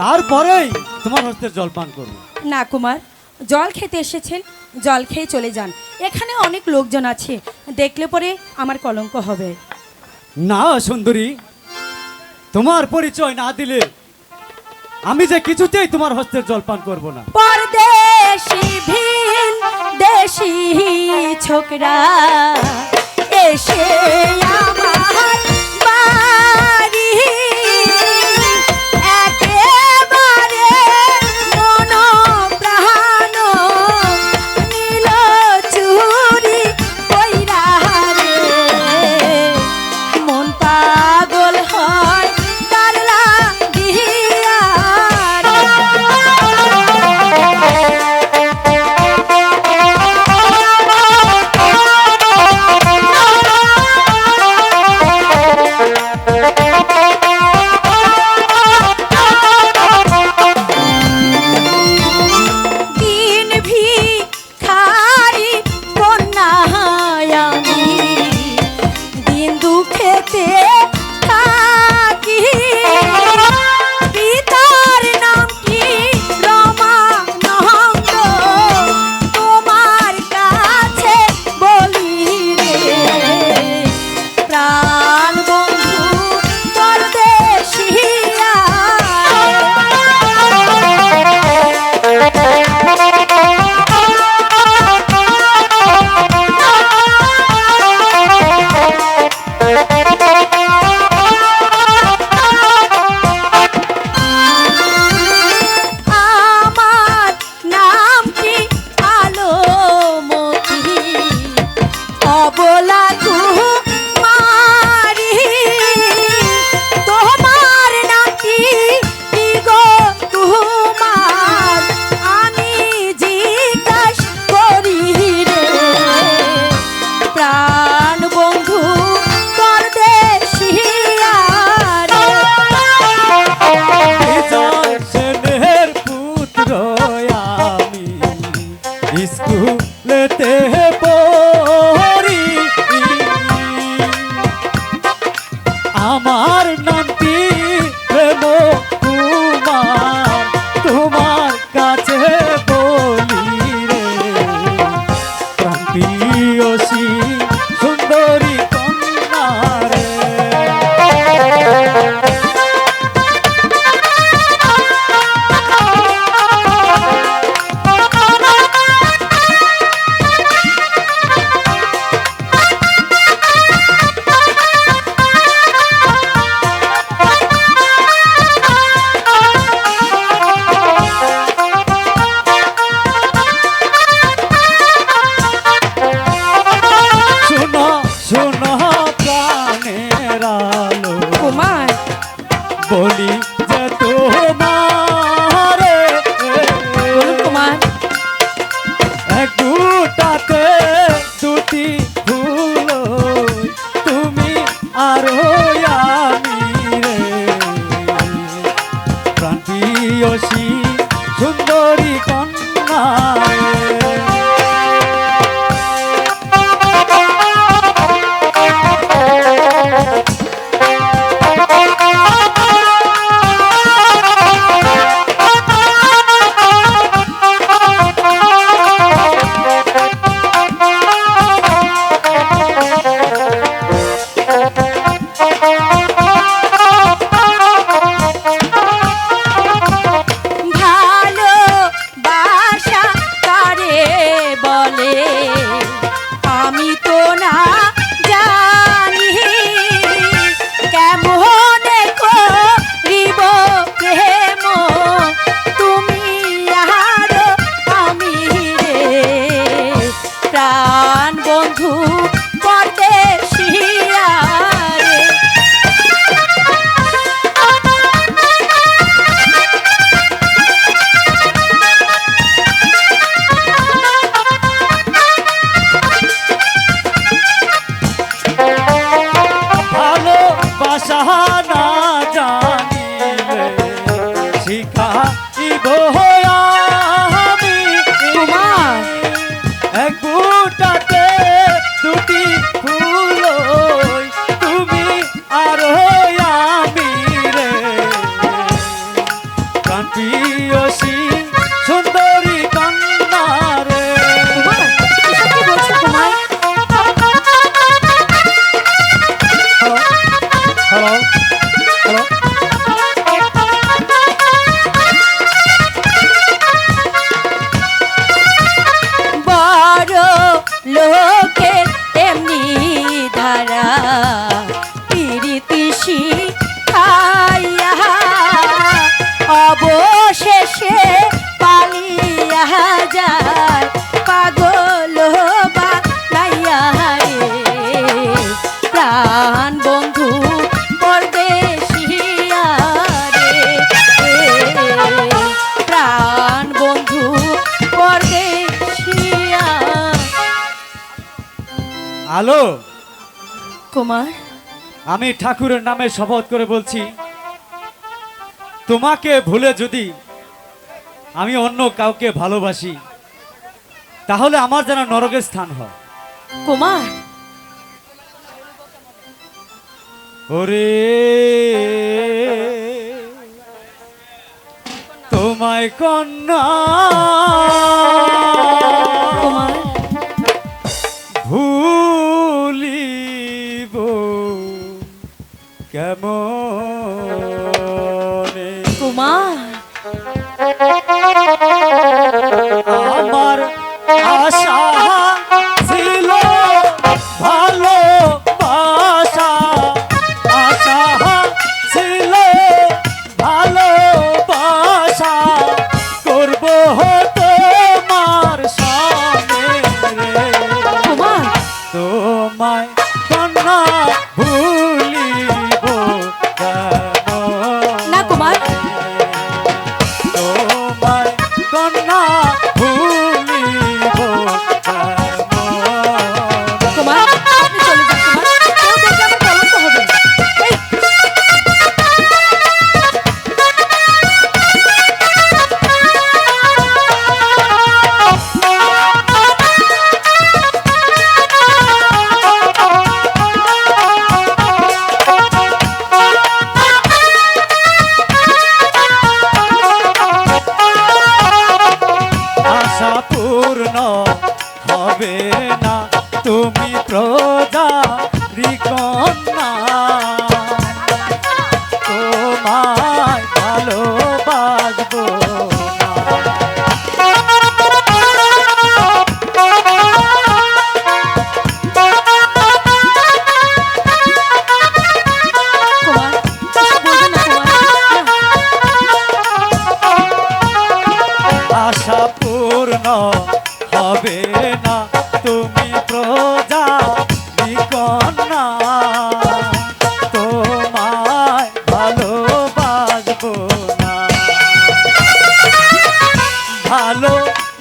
তারপরেই তোমার হস্তের জল পান করব। না কুমার জল খেতে এসেছেন জল খেয়ে চলে যান। এখানে অনেক লোকজন আছে দেখলে পরে আমার কলঙ্ক হবে। না সুন্দরী তোমার পরিচয় না দিলে আমি যে কিছুতেই তোমার হস্তের জল পান করব না। পরদেশি দেশি ছোকরা এসে আমার বসি সুন্দরী প্রিয়সী সুন্দরী কন্যায়। Thank আলো কুমার? আমি ঠাকুরের নামে শপথ করে বলছি তোমাকে ভুলে যদি আমি অন্য কাউকে ভালোবাসি তাহলে আমার যেন নরকের স্থান হয়। কুমার? ওরে তোমায় কন্যা।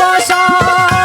বসা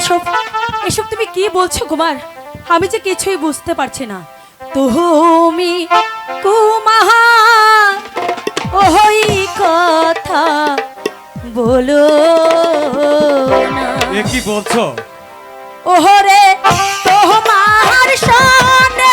এসব এসব তুমি কি বলছো কুমার? আমি যে কিছুই বুঝতে পারছি না। তুমি কুমাহা ওই কথা বলো এ কি বলছো? ওহরে তোমার সনে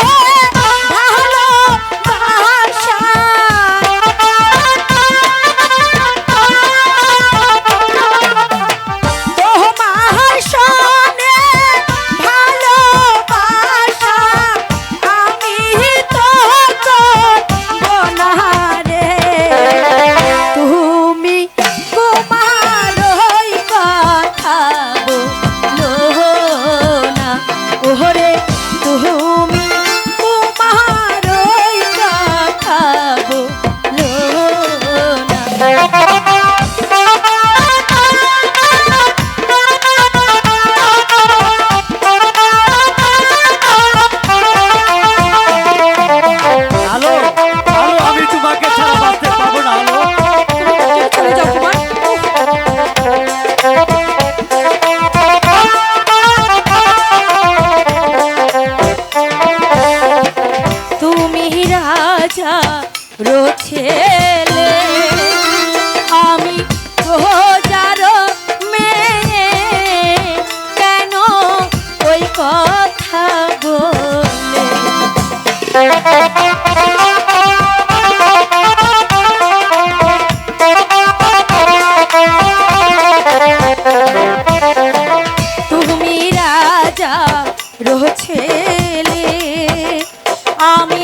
ছেলে। আমি যার মেয়ে কেন ওই কথা বলে? ছেলে আমি